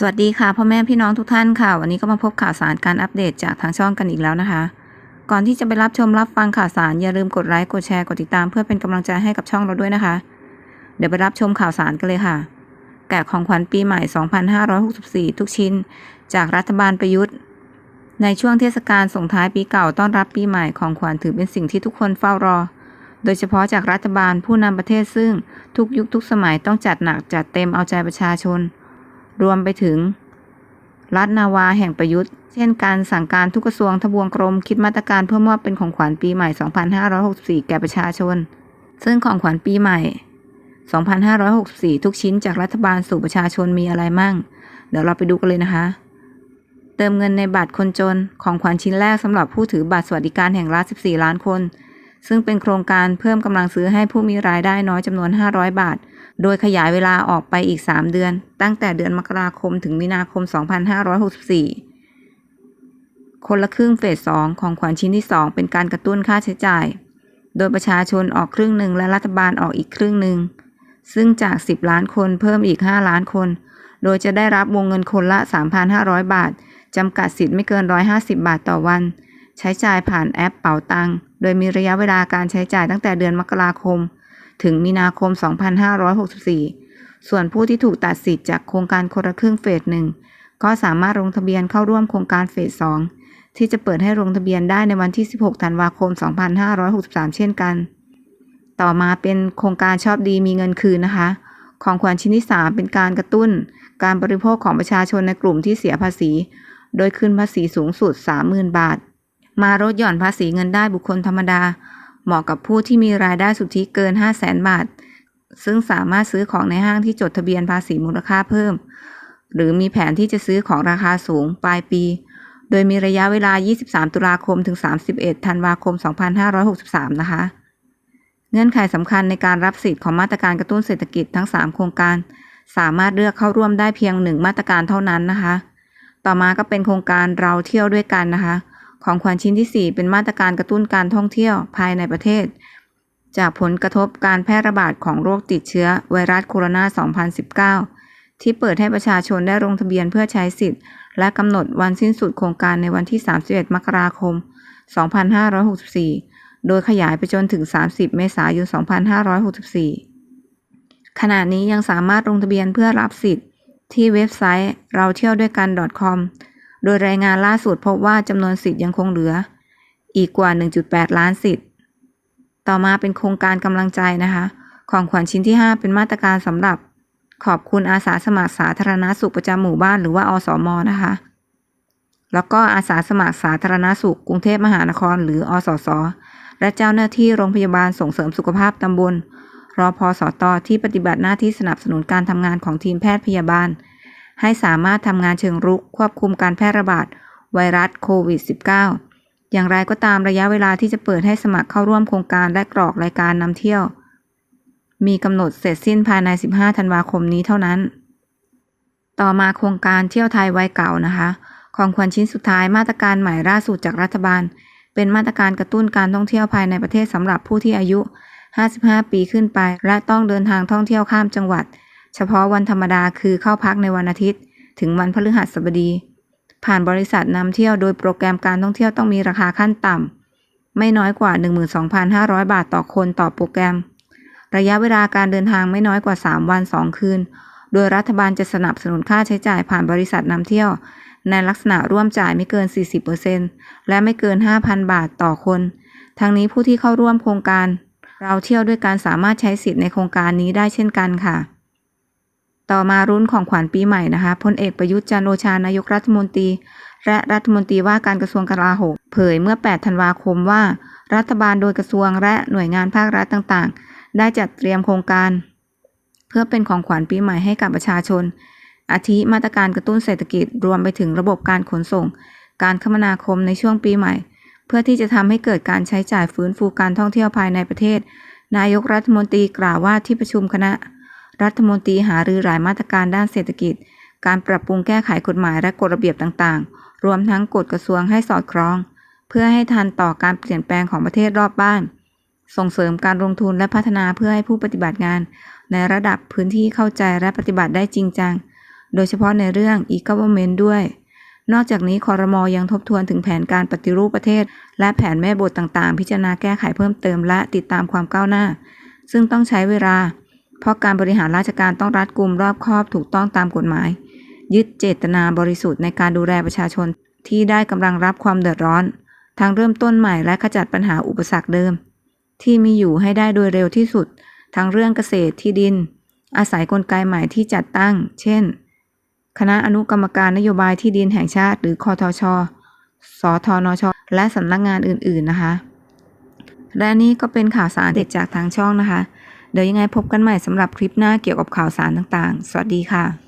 สวัสดีค่ะพ่อแม่พี่น้องทุกท่านค่ะ วันนี้ก็มาพบข่าวสารการอัปเดตจากทางช่องกันอีกแล้วนะคะ ก่อนที่จะไปรับชมรับฟังข่าวสารอย่าลืมกดไลค์กดแชร์กดติดตามเพื่อเป็นกำลังใจให้กับช่องเราด้วยนะคะ เดี๋ยวไปรับชมข่าวสารกันเลยค่ะ แกะของขวัญปีใหม่ 2564 ทุกชิ้น จากรัฐบาลประยุทธ์ ในช่วงเทศกาลส่งท้ายปีเก่าต้อนรับปีใหม่ของขวัญถือเป็นสิ่งที่ทุกคนเฝ้ารอ โดยเฉพาะจากรัฐบาลผู้นำประเทศซึ่งทุกยุคทุกสมัยต้องจัดหนักจัดเต็มเอาใจประชาชน รวมไปถึง รัฐนาวาแห่งประยุทธ์ เช่นการสั่งการทุกกระทรวงทบวงกรม คิดมาตรการเพื่อมอบเป็นของขวัญปีใหม่ 2564 แก่ประชาชน ซึ่งของขวัญปีใหม่ 2564 ทุกชิ้นจากรัฐบาลสู่ประชาชนมีอะไรมั่ง เดี๋ยวเราไปดูกันเลยนะคะ เติมเงินในบัตรคนจนของขวัญชิ้นแรกสำหรับผู้ถือบัตรสวัสดิการแห่งรัฐ 14 ล้านคน ซึ่งเป็นโครงการเพิ่มกำลังซื้อให้ผู้มีรายได้น้อยจำนวน 500 บาท โดยขยายเวลาออกไปอีก 3 เดือน ตั้งแต่เดือนมกราคมถึงมีนาคม 2564 คนละครึ่งเฟส 2 ของขวัญชิ้นที่ 2 เป็นการกระตุ้นค่าใช้จ่าย โดยประชาชนออกครึ่งหนึ่งและรัฐบาลออกอีกครึ่งหนึ่ง ซึ่งจาก 10 ล้านคนเพิ่มอีก 5 ล้านคน โดยจะได้รับวงเงินคนละ 3,500 บาท จำกัดสิทธิ์ไม่เกิน 150 บาทต่อวัน ใช้จ่ายผ่านแอปเป๋าตัง โดยมีระยะเวลาการใช้จ่ายตั้งแต่เดือนมกราคม ถึงมีนาคม 2564 ส่วนผู้ที่ถูกตัดสิทธิ์จากโครงการคนละครึ่งเฟสหนึ่งก็สามารถลงทะเบียนเข้าร่วมโครงการเฟส 2 ที่จะเปิดให้ลงทะเบียนได้ในวันที่ 16 ธันวาคม 2563 เช่นกัน ต่อมาเป็นโครงการชอบดีมีเงินคืนนะคะ ของขวัญชิ้นที่ 3 เป็นการกระตุ้น การบริโภคของประชาชนในกลุ่มที่เสียภาษี โดยคืนภาษีสูงสุด 30,000 บาท มาลดหย่อนภาษีเงินได้บุคคลธรรมดา เหมาะกับผู้ที่มีรายได้สุทธิเกิน 5 0 0แสนบาท ซึ่งสามารถซื้อของในห้างที่จดทะเบียนภาษีมูลค่าเพิ่ม หรือมีแผนที่จะซื้อของราคาสูงปลายปี โดยมีระยะเวลา 23 ตุลาคมถึง 31 ธันวาคม 2563 นะคะ เงื่อนไขสำคัญในการรับสิทธิ์ของมาตรการกระตุ้นเศรษฐกิจทั้ง 3 โครงการ สามารถเลือกเข้าร่วมได้เพียงหนึ่งมาตรการเท่านั้นนะคะ ต่อมาก็เป็นโครงการเราเที่ยวด้วยกันนะคะ ของขวัญชิ้นที่ 4 เป็นมาตรการกระตุ้นการท่องเที่ยวภายในประเทศ จากผลกระทบการแพร่ระบาดของโรคติดเชื้อไวรัสโคโรนา 2019 ที่เปิดให้ประชาชนได้ลงทะเบียนเพื่อใช้สิทธิ์ และกำหนดวันสิ้นสุดโครงการในวันที่ 31 มกราคม 2564 โดยขยายไปจนถึง 30 เมษายน 2564 ขณะนี้ยังสามารถลงทะเบียนเพื่อรับสิทธิ์ ที่เว็บไซต์เราเที่ยวด้วยกัน .com โดยรายงานล่าสุดพบว่าจำนวนสิทธิ์ยังคงเหลือ อีกกว่า 1.8 ล้านสิทธิ์ ต่อมาเป็นโครงการกำลังใจนะคะ ของขวัญชิ้นที่ 5 เป็นมาตรการสำหรับขอบคุณอาสาสมัครสาธารณสุขประจำหมู่บ้านหรือว่าอสมอนะคะ แล้วก็อาสาสมัครสาธารณสุขกรุงเทพมหานคร หรืออสส และเจ้าหน้าที่โรงพยาบาลส่งเสริมสุขภาพตำบลรอพอสตที่ปฏิบัติหน้าที่สนับสนุนการทำงานของทีมแพทย์พยาบาล ให้สามารถทำงานเชิงรุกควบคุมการแพร่ระบาดไวรัสโควิด -19 อย่างไรก็ตามระยะเวลาที่จะเปิดให้สมัครเข้าร่วมโครงการและกรอกรายการนำเที่ยว มีกำหนดเสร็จสิ้นภายใน 15 ธันวาคมนี้เท่านั้น ต่อมาโครงการเที่ยวไทยไวเก่านะคะ ของขวัญชิ้นสุดท้ายมาตรการใหม่ล่าสุดจากรัฐบาล เป็นมาตรการกระตุ้นการท่องเที่ยวภายในประเทศสำหรับผู้ที่อายุ 55 ปีขึ้นไป และต้องเดินทางท่องเที่ยวข้ามจังหวัด เฉพาะวันธรรมดาคือเข้าพักในวันอาทิตย์ ถึงวันพฤหัสบดี ผ่านบริษัทนำเที่ยวโดยโปรแกรมการท่องเที่ยวต้องมีราคาขั้นต่ำไม่น้อยกว่า 12,500 บาทต่อคนต่อโปรแกรม ระยะเวลาการเดินทางไม่น้อยกว่า 3 วัน 2 คืน โดยรัฐบาลจะสนับสนุนค่าใช้จ่ายผ่านบริษัทนำเที่ยว ในลักษณะร่วมจ่ายไม่เกิน 40%และไม่เกิน 5,000 บาทต่อคน ทั้งนี้ผู้ที่เข้าร่วมโครงการเราเที่ยวด้วยการสามารถใช้สิทธิ์ในโครงการนี้ได้เช่นกันค่ะ ต่อมารุ้นของขวัญปีใหม่นะคะพลเอกประยุทธ์จันทร์โอชานายกรัฐมนตรี และรัฐมนตรีว่าการกระทรวงกลาโหมเผยเมื่อ 8 ธันวาคมว่า รัฐบาลโดยกระทรวงและหน่วยงานภาครัฐต่างๆ ได้จัดเตรียมโครงการ เพื่อเป็นของขวัญปีใหม่ให้กับประชาชน อาทิมาตรการกระตุ้นเศรษฐกิจรวมไปถึงระบบการขนส่ง การคมนาคมในช่วงปีใหม่ เพื่อที่จะทำให้เกิดการใช้จ่ายฟื้นฟูการท่องเที่ยวภายในประเทศ นายกรัฐมนตรีกล่าวว่าที่ประชุมคณะ รัฐมนตรีหารือหลายมาตรการด้านเศรษฐกิจ การปรับปรุงแก้ไขกฎหมายและกฎระเบียบต่างๆ รวมทั้งกฎกระทรวงให้สอดคล้อง เพื่อให้ทันต่อการเปลี่ยนแปลงของประเทศรอบบ้าน ส่งเสริมการลงทุนและพัฒนาเพื่อให้ผู้ปฏิบัติงาน ในระดับพื้นที่เข้าใจและปฏิบัติได้จริงจัง โดยเฉพาะในเรื่อง e-government ด้วย นอกจากนี้คอรมอยังทบทวนถึงแผนการปฏิรูปประเทศ และแผนแม่บทต่างๆ พิจารณาแก้ไขเพิ่มเติมและติดตามความก้าวหน้า ซึ่งต้องใช้เวลา เพราะการบริหารราชการต้องรัดกุมรอบคอบถูกต้องตามกฎหมาย ยึดเจตนาบริสุทธิ์ในการดูแลประชาชนที่ได้กำลังรับความเดือดร้อนทางเริ่มต้นใหม่และขจัดปัญหาอุปสรรคเดิม ที่มีอยู่ให้ได้โดยเร็วที่สุด ทั้งเรื่องเกษตรที่ดิน อาศัยกลไกใหม่ที่จัดตั้ง เช่น คณะอนุกรรมการนโยบายที่ดินแห่งชาติหรือคอทช สทนช และสำนักงานอื่น ๆนะคะ และนี่ก็เป็นข่าวสารเด็ดจากทางช่องนะคะ เดี๋ยวยังไงพบกันใหม่สำหรับคลิปหน้าเกี่ยวกับข่าวสารต่างๆ สวัสดีค่ะ